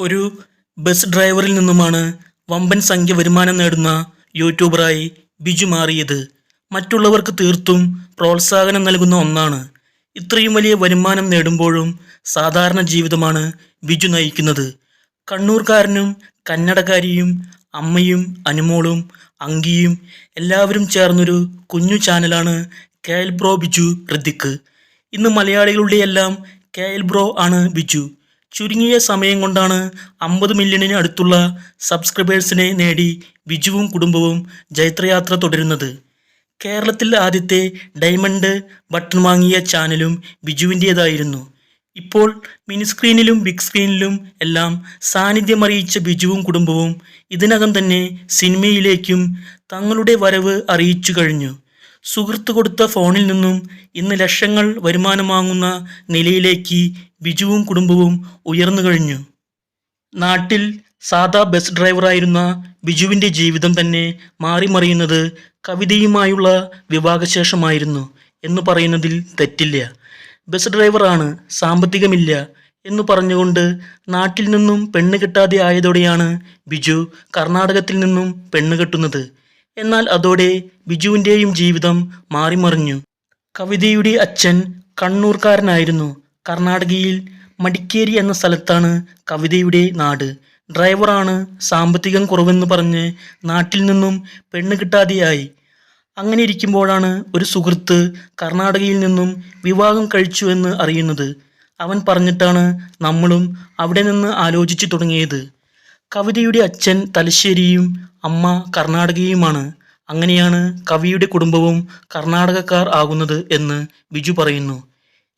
ഒരു ബസ് ഡ്രൈവറിൽ നിന്നുമാണ് വമ്പൻ സംഖ്യ വരുമാനം നേടുന്ന യൂട്യൂബറായി ബിജു മാറിയത്. മറ്റുള്ളവർക്ക് തീർത്തും പ്രോത്സാഹനം നൽകുന്ന ഒന്നാണ്. ഇത്രയും വലിയ വരുമാനം നേടുമ്പോഴും സാധാരണ ജീവിതമാണ് ബിജു നയിക്കുന്നത്. കണ്ണൂർക്കാരനും കന്നഡക്കാരിയും അമ്മയും അനുമോളും അങ്കിയും എല്ലാവരും ചേർന്നൊരു കുഞ്ഞു ചാനലാണ് K L bro Biju Hrithik ഇന്ന് മലയാളികളുടെയെല്ലാം കെ എൽ ബ്രോ ആണ് ബിജു. ചുരുങ്ങിയ സമയം കൊണ്ടാണ് അമ്പത് മില്യണിന് അടുത്തുള്ള സബ്സ്ക്രൈബേഴ്സിനെ നേടി ബിജുവും കുടുംബവും ജൈത്രയാത്ര തുടരുന്നത്. കേരളത്തിൽ ആദ്യത്തെ ഡയമണ്ട് ബട്ടൺ വാങ്ങിയ ചാനലും ബിജുവിന്റേതായിരുന്നു ഇപ്പോൾ മിനിസ്ക്രീനിലും ബിഗ് സ്ക്രീനിലും എല്ലാം സാന്നിധ്യമറിയിച്ച ബിജുവും കുടുംബവും ഇതിനകം തന്നെ സിനിമയിലേക്കും തങ്ങളുടെ വരവ് അറിയിച്ചു കഴിഞ്ഞു. സുഹൃത്ത് കൊടുത്ത ഫോണിൽ നിന്നും ഇന്ന് ലക്ഷങ്ങൾ വരുമാനം വാങ്ങുന്ന നിലയിലേക്ക് ബിജുവും കുടുംബവും ഉയർന്നു കഴിഞ്ഞു. നാട്ടിൽ സാധാ ബസ് ഡ്രൈവറായിരുന്ന ബിജുവിന്റെ ജീവിതം തന്നെ മാറിമറിയുന്നത് കവിതയുമായുള്ള വിവാഹശേഷമായിരുന്നു എന്ന് പറയുന്നതിൽ തെറ്റില്ല. ബസ് ഡ്രൈവറാണ് സാമ്പത്തികമില്ല എന്ന് പറഞ്ഞുകൊണ്ട് നാട്ടിൽ നിന്നും പെണ്ണ് കിട്ടാതെ ആയതോടെയാണ് ബിജു കർണാടകത്തിൽ നിന്നും പെണ്ണ് കെട്ടുന്നത്. എന്നാൽ അതോടെ ബിജുവിന്റെയും ജീവിതം മാറിമറിഞ്ഞു. കവിതയുടെ അച്ഛൻ കണ്ണൂർക്കാരനായിരുന്നു. കർണാടകയിൽ മടിക്കേരി എന്ന സ്ഥലത്താണ് കവിതയുടെ നാട്. ഡ്രൈവറാണ് സാമ്പത്തികം കുറവെന്ന് പറഞ്ഞ് നാട്ടിൽ നിന്നും പെണ്ണ് കിട്ടാതെയായി. അങ്ങനെ ഇരിക്കുമ്പോഴാണ് ഒരു സുഹൃത്ത് കർണാടകയിൽ നിന്നും വിവാഹം കഴിച്ചു എന്ന് അറിയുന്നത്. അവൻ പറഞ്ഞിട്ടാണ് നമ്മളും അവിടെ നിന്ന് ആലോചിച്ചു തുടങ്ങിയത്. കവിതയുടെ അച്ഛൻ തലശ്ശേരിയും അമ്മ കർണാടകയുമാണ്. അങ്ങനെയാണ് കവിയുടെ കുടുംബവും കർണാടകക്കാർ ആകുന്നത് എന്ന് ബിജു പറയുന്നു.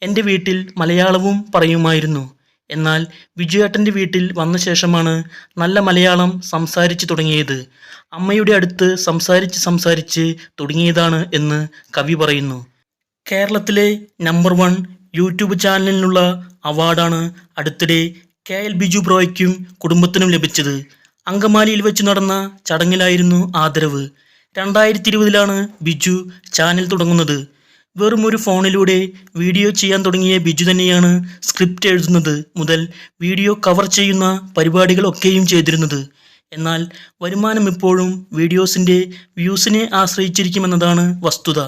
എന്റെ വീട്ടിൽ മലയാളവും പറയുമായിരുന്നു. എന്നാൽ ബിജുയേട്ടന്റെ വീട്ടിൽ വന്ന ശേഷമാണ് നല്ല മലയാളം സംസാരിച്ചു തുടങ്ങിയത്. അമ്മയുടെ അടുത്ത് സംസാരിച്ച് സംസാരിച്ച് തുടങ്ങിയതാണ് എന്ന് കവി പറയുന്നു. കേരളത്തിലെ നമ്പർ വൺ യൂട്യൂബ് ചാനലിനുള്ള അവാർഡാണ് അടുത്തിടെ കെ എൽ ബിജു ബ്രോയ്ക്കും കുടുംബത്തിനും ലഭിച്ചത് അങ്കമാലിയിൽ വെച്ച് നടന്ന ചടങ്ങിലായിരുന്നു ആദരവ്. രണ്ടായിരത്തി ഇരുപതിലാണ് ബിജു ചാനൽ തുടങ്ങുന്നത്. വെറും ഒരു ഫോണിലൂടെ വീഡിയോ ചെയ്യാൻ തുടങ്ങിയ ബിജു തന്നെയാണ് സ്ക്രിപ്റ്റ് എഴുതുന്നത് മുതൽ വീഡിയോ കവർ ചെയ്യുന്ന പരിപാടികളൊക്കെയും ചെയ്തിരുന്നത്. എന്നാൽ വരുമാനം ഇപ്പോഴും വീഡിയോസിന്റെ വ്യൂസിനെ ആശ്രയിച്ചിരിക്കുമെന്നതാണ് വസ്തുത.